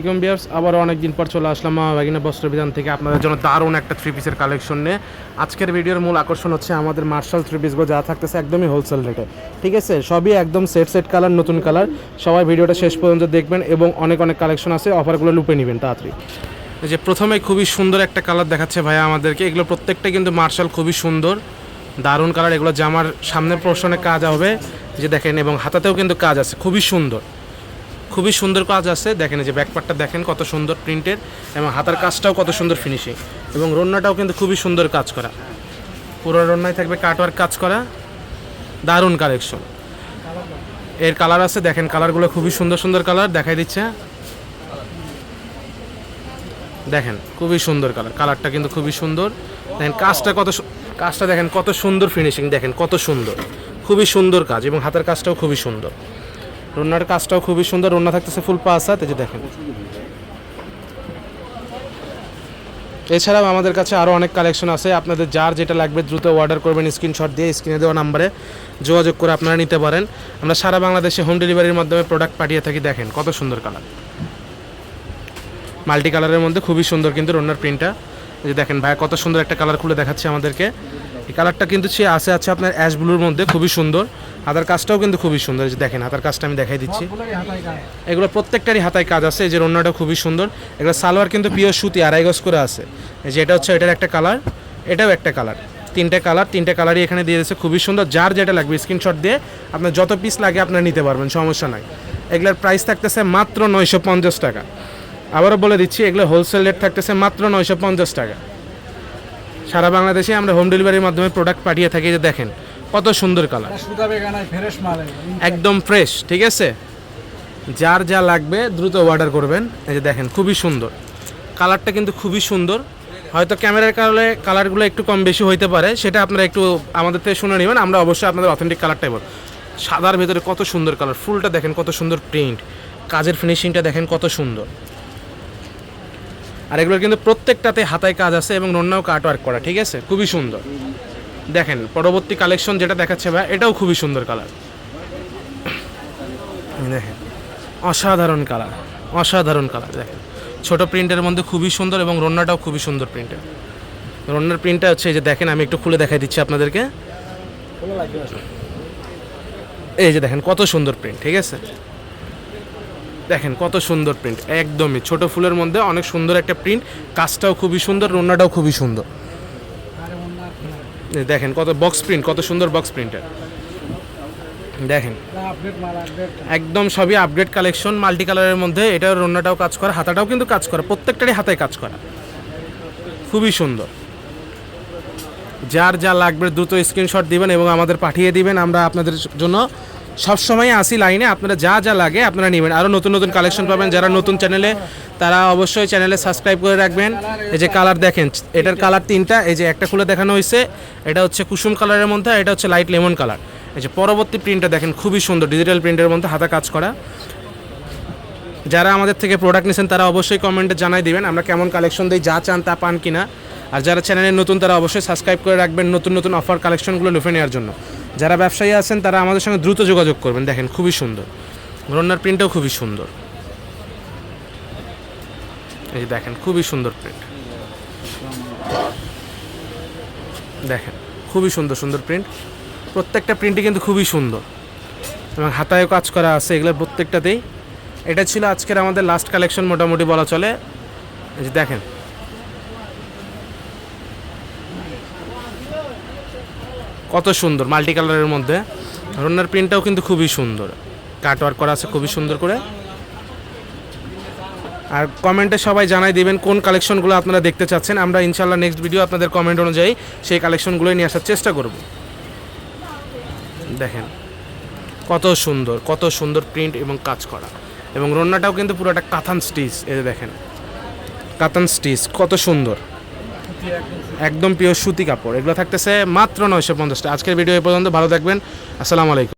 আসসালামাইকুম বিয়ার্স আবার অনেকদিন পর চলে আসলাম মামা বাগিনা বস্ত্র বিধান থেকে আপনাদের জন্য দারুণ একটা থ্রি পিসের কালেকশন নিয়ে। আজকের ভিডিওর মূল আকর্ষণ হচ্ছে আমাদের মার্শাল থ্রি পিসগুলো যা থাকতেছে একদমই হোলসেল রেটে ঠিক আছে? সবই একদম সেট সেট কালার নতুন কালার সবাই ভিডিওটা শেষ পর্যন্ত দেখবেন এবং অনেক অনেক কালেকশন আছে অফারগুলো লুপে নেবেন, তাড়াতাড়ি। যে প্রথমে খুবই সুন্দর একটা কালার দেখাচ্ছে ভাইয়া আমাদেরকে। এগুলো প্রত্যেকটা কিন্তু মার্শাল খুবই সুন্দর। দারুণ কালার এগুলো জামার সামনের পোর্শনে কাজ হবে যে দেখেন, এবং হাতাতেও কিন্তু কাজ আছে, খুবই সুন্দর। খুবই সুন্দর কাজ আছে। দেখেন এই যে ব্যাকপার্টটা দেখেন কত সুন্দর প্রিন্টের এবং হাতার কাজটাও কত সুন্দর ফিনিশিং এবং রন্নাটাও কিন্তু খুবই সুন্দর কাজ করা। পুরো রন্নায় থাকবে কাটওয়ার কাজ করা। দারুণ কালেকশন এর কালার আছে, দেখেন কালারগুলো খুবই সুন্দর সুন্দর কালার দেখাই দিচ্ছে। দেখেন, খুবই সুন্দর কালার কালারটা কিন্তু খুবই সুন্দর। দেখেন কাজটা কত কাজটা দেখেন কত সুন্দর ফিনিশিং দেখেন কত সুন্দর। খুবই সুন্দর কাজ এবং হাতের কাজটাও খুবই সুন্দর। রন্নার কাজটাও খুবই সুন্দর। রন্না থাকতেছে ফুল পাঁচ হাত যে দেখেন। এছাড়াও আমাদের কাছে আরও অনেক কালেকশন আছে। আপনাদের যার যেটা লাগবে দ্রুত অর্ডার করবেন স্ক্রিনশট দিয়ে স্ক্রিনে দেওয়া নাম্বারে যোগাযোগ করে আপনারা নিতে পারেন। আমরা সারা বাংলাদেশে হোম ডেলিভারির মাধ্যমে প্রোডাক্ট পাঠিয়ে থাকি। দেখেন কত সুন্দর কালার মাল্টি কালারের মধ্যে খুবই সুন্দর কিন্তু রন্নার প্রিন্টটা যে দেখেন ভাই, কত সুন্দর একটা কালার খুলে দেখাচ্ছে আমাদেরকে। এই কালারটা কিন্তু সে আছে আছে আপনার অ্যাশ ব্লুর মধ্যে, খুবই সুন্দর। হাতার কাজটাও কিন্তু খুবই সুন্দর যে দেখেন, হাতার কাজটা আমি দেখাই দিচ্ছি। এগুলো প্রত্যেকটারই হাতায় কাজ আছে, এই যে রন্নাটা খুবই সুন্দর। এগুলো সালোয়ার কিন্তু পিওর সুতি, আড়াই গজ করে আছে। এই যে এটা হচ্ছে, এটার একটা কালার, এটাও একটা কালার। তিনটে কালার, তিনটে কালারই এখানে দিয়ে দিয়েছে, খুবই সুন্দর। যার যেটা লাগবে স্ক্রিনশট দিয়ে আপনার যত পিস লাগে আপনার নিতে পারবেন, সমস্যা নাই। এগুলোর প্রাইস থাকতেছে মাত্র নয়শো পঞ্চাশ টাকা। আবারও বলে দিচ্ছি, এগুলো হোলসেল রেট থাকতেছে মাত্র নয়শো পঞ্চাশ টাকা। সারা বাংলাদেশে আমরা হোম ডেলিভারির মাধ্যমে প্রোডাক্ট পাঠিয়ে থাকি যে দেখেন কত সুন্দর কালার একদম ফ্রেশ ঠিক আছে? যার যা লাগবে দ্রুত অর্ডার করবেন। এই যে দেখেন খুবই সুন্দর। কালারটা কিন্তু খুবই সুন্দর। হয়তো ক্যামেরার কারণে কালারগুলো একটু কম বেশি হইতে পারে সেটা আপনারা একটু আমাদের থেকে শুনে নেবেন। আমরা অবশ্যই আপনাদের অথেন্টিক কালারটাই বল সাদার ভেতরে কত সুন্দর কালার ফুলটা দেখেন কত সুন্দর প্রিন্ট কাজের ফিনিশিংটা দেখেন কত সুন্দর। আর এগুলোর কিন্তু প্রত্যেকটাতে হাতায় কাজ আছে এবং নন্যাও কাট ওয়ার্ক করা, ঠিক আছে? খুবই সুন্দর। দেখেন, পরবর্তী কালেকশন যেটা দেখাচ্ছে ভাই, এটাও খুবই সুন্দর কালার দেখেন, অসাধারণ কালার অসাধারণ কালার দেখেন। ছোট প্রিন্টের মধ্যে খুবই সুন্দর এবং রন্নাটাও খুবই সুন্দর প্রিন্টের রন্নার প্রিন্টটা হচ্ছে এই যে, দেখেন, আমি একটু খুলে দেখাই দিচ্ছি আপনাদেরকে। এই যে দেখেন, কত সুন্দর প্রিন্ট ঠিক আছে? দেখেন কত সুন্দর প্রিন্ট একদমই। ছোট ফুলের মধ্যে অনেক সুন্দর একটা প্রিন্ট কাজটাও খুবই সুন্দর, রন্নাটাও খুবই সুন্দর। দেখেন কত বক্স প্রিন্ট কত সুন্দর বক্স প্রিন্টার দেখেন, একদম সবই আপডেট কালেকশন মাল্টি কালারের মধ্যে এটা রন্নাটাও কাজ করা, হাতাটাও কিন্তু কাজ করা, প্রত্যেকটারই হাতায় কাজ করা। খুবই সুন্দর। যার যা লাগবে দ্রুত স্ক্রিনশট দিবেন এবং আমাদের পাঠিয়ে দিবেন, আমরা আপনাদের জন্য সবসময় আসি লাইনে, আপনারা যা যা লাগে আপনারা নেবেন। আরও নতুন নতুন কালেকশন পাবেন। যারা নতুন চ্যানেলে তারা অবশ্যই চ্যানেলে সাবস্ক্রাইব করে রাখবেন। এই যে কালার দেখেন, এটার কালার তিনটা, এই যে একটা খুলে দেখানো হয়েছে, এটা হচ্ছে কুসুম কালারের মধ্যে, এটা হচ্ছে লাইট লেমন কালার এই যে পরবর্তী প্রিন্টটা দেখেন, খুবই সুন্দর ডিজিটাল প্রিন্টের মধ্যে হাতা কাজ করা। যারা আমাদের থেকে প্রোডাক্ট নিয়েছেন তারা অবশ্যই কমেন্টে জানাই দিবেন, আমরা কেমন কালেকশন দিই, যা চান তা পান কিনা। আর যারা চ্যানেলে নতুন, তারা অবশ্যই সাবস্ক্রাইব করে রাখবেন নতুন নতুন অফার কালেকশনগুলো লুফে নেওয়ার জন্য। যারা ব্যবসায়ী আছেন, তারা আমাদের সঙ্গে দ্রুত যোগাযোগ করবেন। দেখেন, খুবই সুন্দর। রন্নার প্রিন্টটাও খুবই সুন্দর। এই দেখেন, খুবই সুন্দর প্রিন্ট। দেখেন, খুবই সুন্দর সুন্দর প্রিন্ট। প্রত্যেকটা প্রিন্টই কিন্তু খুবই সুন্দর। এবং হাতায়ও কাজ করা আছে এগুলোর প্রত্যেকটাতেই। এটা ছিল আজকের আমাদের লাস্ট কালেকশন মোটামুটি বলা চলে। এই যে দেখেন কত সুন্দর, মাল্টি কালারের মধ্যে। রন্নার প্রিন্টটাও কিন্তু খুবই সুন্দর। কাটওয়ার্ক করা আছে খুবই সুন্দর করে। আর কমেন্টে সবাই জানাই দিবেন কোন কালেকশনগুলো আপনারা দেখতে চাচ্ছেন। আমরা ইনশাল্লাহ নেক্সট ভিডিও আপনাদের কমেন্ট অনুযায়ী সেই কালেকশনগুলোই নিয়ে আসার চেষ্টা করব। দেখেন, কত সুন্দর কত সুন্দর প্রিন্ট এবং কাজ করা। এবং রন্নাটাও কিন্তু পুরোটা কাতান স্টিচ, এই দেখেন। কাতান স্টিচ, কত সুন্দর। একদম পিওর সুতি কাপড়। এগুলো থাকতেছে মাত্র নয়শো পঞ্চাশটা আজকের ভিডিও এ পর্যন্ত। ভালো থাকবেন। আসসালামু আলাইকুম।